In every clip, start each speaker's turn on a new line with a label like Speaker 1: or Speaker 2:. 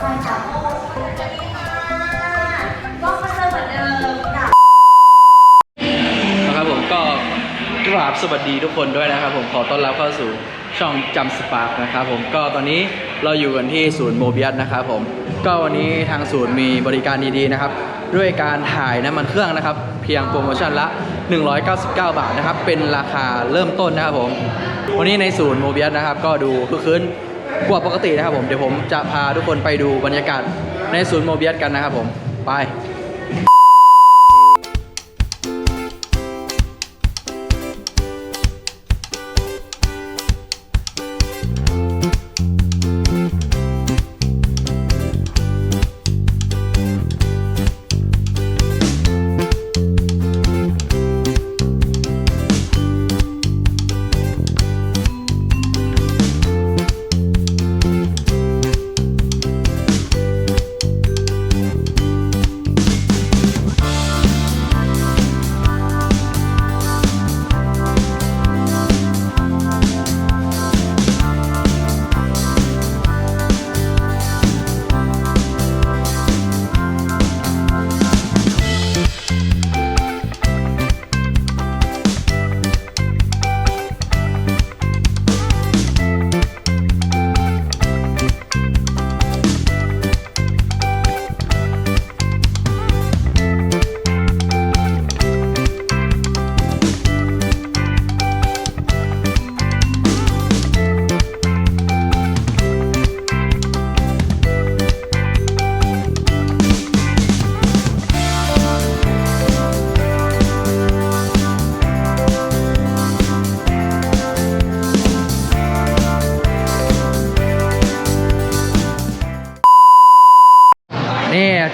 Speaker 1: ใช่ค่ะโอ้สวัสดีค่ะก็มาเจอเหมือนเดิมกับ
Speaker 2: นะครับผมก็กราบสวัสดีทุกคนด้วยนะครับผมขอต้อนรับเข้าสู่ช่องจำสปาร์กนะครับผมก็ตอนนี้เราอยู่กันที่ศูนย์โมเบียสนะครับผมก็วันนี้ทางศูนย์มีบริการดีๆนะครับ ด้วยการถ่ายน้ำมันเครื่องนะครับ เพียงโปรโมชั่นละ 199 บาทนะครับ เป็นราคาเริ่มต้นนะครับผม วันนี้ในศูนย์โมเบียสนะครับ ก็ดูคึกคืน กว่าปกตินะครับผมเดี๋ยวผมจะพาทุกคนไปดูบรรยากาศในศูนย์โมเบียสกันนะครับผมไป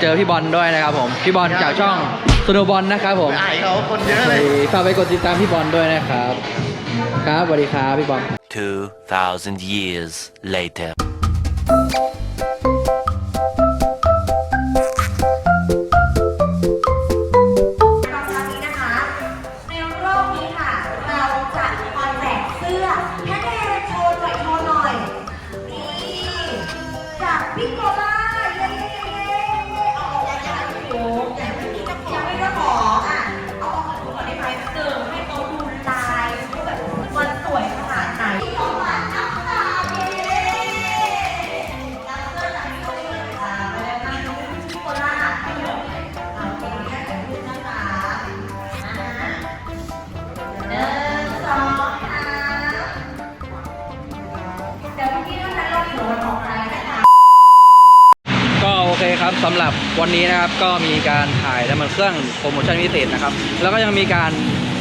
Speaker 2: เจอพี่บอลด้วยนะครับผม พี่บอลจากช่องสโนบอลนะครับผม
Speaker 3: อายเขาคนเยอะเลย
Speaker 2: ฝากไปกดติดตามพี่บอลด้วยนะครับ ครับสวัสดีครับพี่บอล
Speaker 4: 2,000 years later.
Speaker 1: ตอนำหรั
Speaker 2: บวันนี้นะครับก็มีการถ่ายน้ำมันเครื่องโปรโมชั่นพิเศษนะครับ แล้วก็ยังมีการ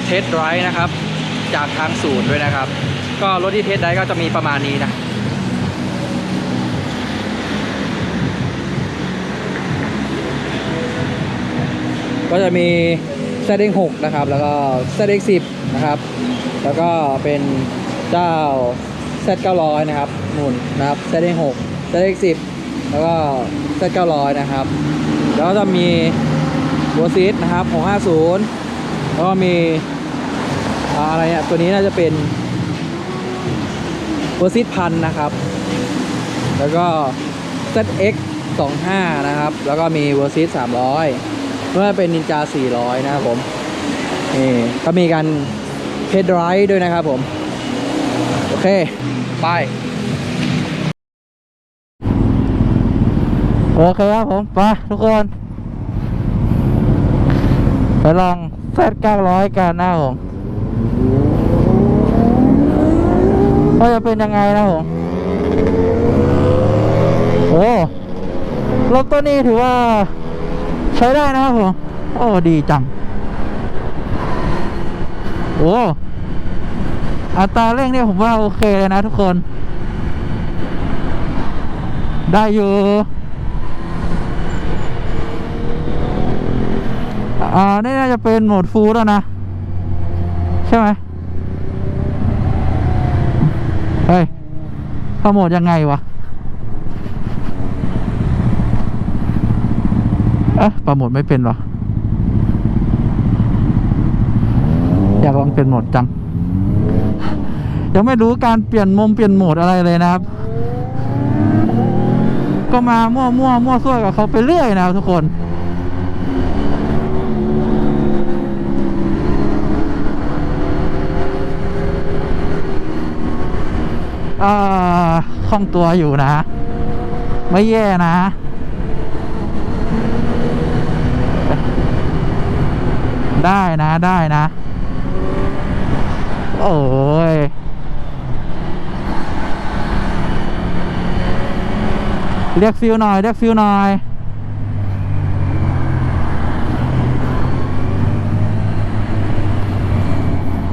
Speaker 2: เทสไดรฟ์นะครับ จากทางศูนย์ด้วยนะครับ ก็รถที่เทสไดรฟ์ก็จะมีประมาณนี้นะก็จะมี ZX 6นะครับ แล้วก็ ZX 10นะครับ แล้วก็เป็นเจ้า Z 900นะครับนุ่นนะครับ ZX 6 ZX 10 แล้วก็ Z 900 นะครับ แล้วก็จะมีบัวซีดนะครับ 650 แล้วก็มีอะไรเนี่ยตัวนี้น่าจะเป็นบัวซีดพันนะครับ แล้วก็ ZX 25 นะครับ แล้วก็มีบัวซีด300 เมื่อเป็นนินจา 400 นะครับผม นี่ ก็มีการเพดไรด์ด้วยนะครับผม โอเค ไป โอเคครับผมไปทุกคน ไปลองแซด900กันนะผมว่าจะเป็นยังไงนะผม โอ้รถตัวนี้ถือว่า ใช้ได้นะครับผม โอ้ดีจัง โอ้อัตราเร่งเนี่ยผมว่าโอเคเลยนะทุกคน ได้อยู่ อ่านี่น่าจะเป็นโหมดฟูลแล้วนะ ใช่ไหมเฮ้ยเข้าโหมดยังไงวะเอ๊ะโปรโมทไม่เป็นวะอยากลองเป็นโหมดจัง ยังไม่รู้การเปลี่ยนมุมเปลี่ยนโหมดอะไรเลยนะครับ
Speaker 5: ก็มามั่วมั่วมั่วซั่วกับเขาไปเรื่อยนะครับทุกคน อ่าคล่องตัวอยู่นะ ไม่แย่นะ ได้นะได้นะ โอ้ยเรียกฟิวหน่อยเรียกฟิวหน่อย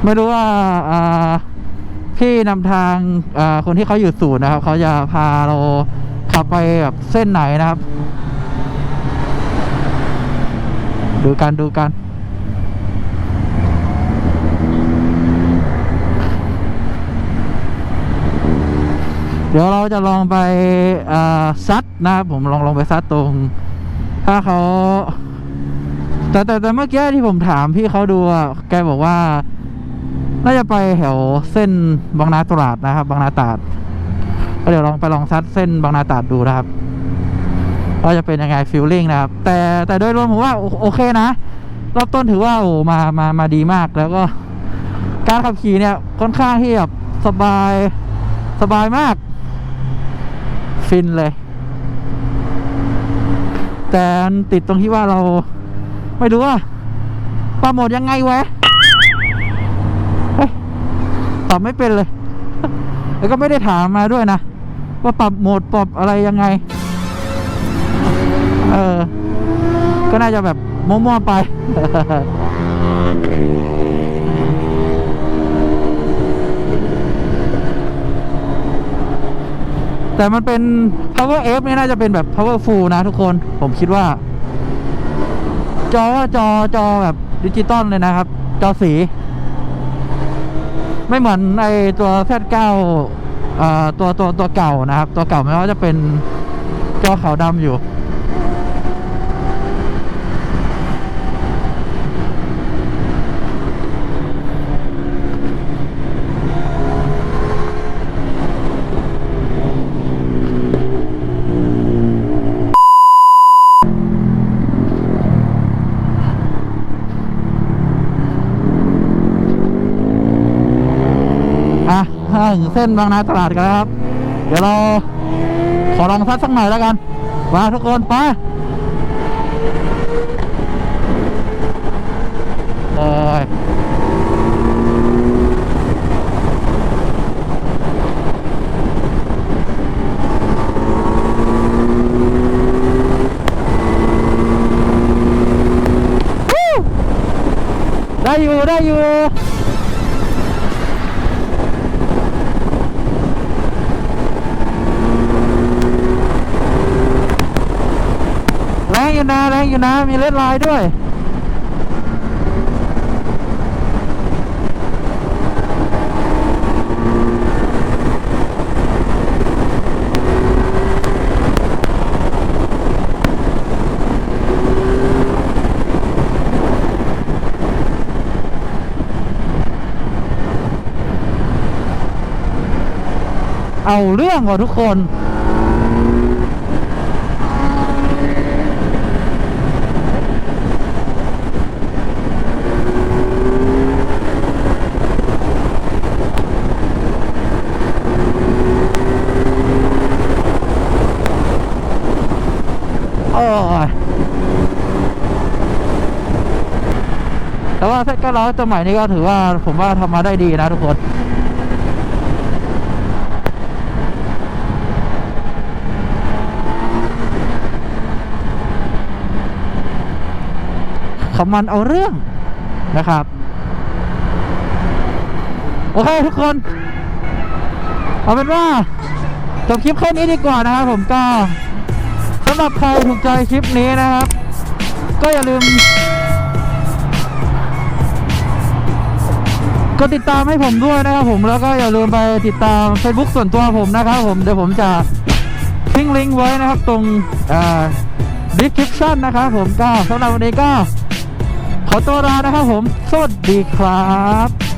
Speaker 5: ไม่รู้ว่า อ่าพี่นำทางคนที่เขาอยู่ศูนย์นะครับเขาจะพาเราขับไปแบบเส้นไหนนะครับ ดูกันดูกันเดี๋ยวเราจะลองไปซัดนะครับผมลองลองไปซัดตรง ถ้าเขาแต่แต่แต่เมื่อกี้ที่ผมถามพี่เขาดูอะแกบอกว่า น่าจะไปแถวเส้นบางนาตราดนะครับ บางนาตราดก็เดี๋ยวลองไปลองซัดเส้นบางนาตราดดูนะครับว่าจะเป็นยังไงฟิลลิ่งนะครับ แต่แต่โดยรวมผมว่าโอเคนะ รอบต้นถือว่าโอ้มามามาดีมากแล้วก็ การขับขี่เนี่ยค่อนข้างที่แบบสบายสบายมาก ฟินเลย แต่ติดตรงที่ว่าเรา ไม่รู้ว่าปรับโมดยังไงวะเฮ้ย ปรับไม่เป็นเลย แล้วก็ไม่ได้ถามมาด้วยนะ ว่าปรับโหมดปรับอะไรยังไง เออ ก็น่าจะแบบมั่วๆไป แต่มันเป็น power f นี่น่าจะเป็นแบบ power full นะทุกคน ผมคิดว่า จอจอจอแบบดิจิตอลเลยนะครับ จอสี ไม่เหมือนในตัว Z9 อ่าตัวตัวตัวเก่านะครับ ตัวเก่าไม่ว่าจะเป็นจอขาวดำอยู่ อะ ถึงเส้นบางนาตลาดกันแล้วครับ เดี๋ยวเราขอลองซัดสักหน่อยแล้วกัน มาทุกคนไปเลยได้อยู่ได้อยู่ แรงอยู่นะแรงอยู่นะ มีเลดไลน์ด้วย เอาเรื่องก่อนทุกคน โอ้ย แต่ว่าเซ็ตเก้าร้อยตัวใหม่นี่ก็ถือว่าผมว่าทำมาได้ดีนะทุกคนขามันเอาเรื่องนะครับ โอเคทุกคน เอาเป็นว่าจบคลิปแค่นี้ดีกว่านะครับผมก็ำหรับใครถูกใจคลิปนี้นะครับ ก็อย่าลืมกดติดตามให้ผมด้วยนะครับผมแล้วก็อย่าลืมไปติดตาม Facebook ส่วนตัวผมนะครับผมเดี๋ยวผมจะทิ้งลิงก์ไว้นะครับตรงอ่า description นะครับผมก็สำหรับวันนี้ก็ขอตัวลานะครับผม สวัสดีครับ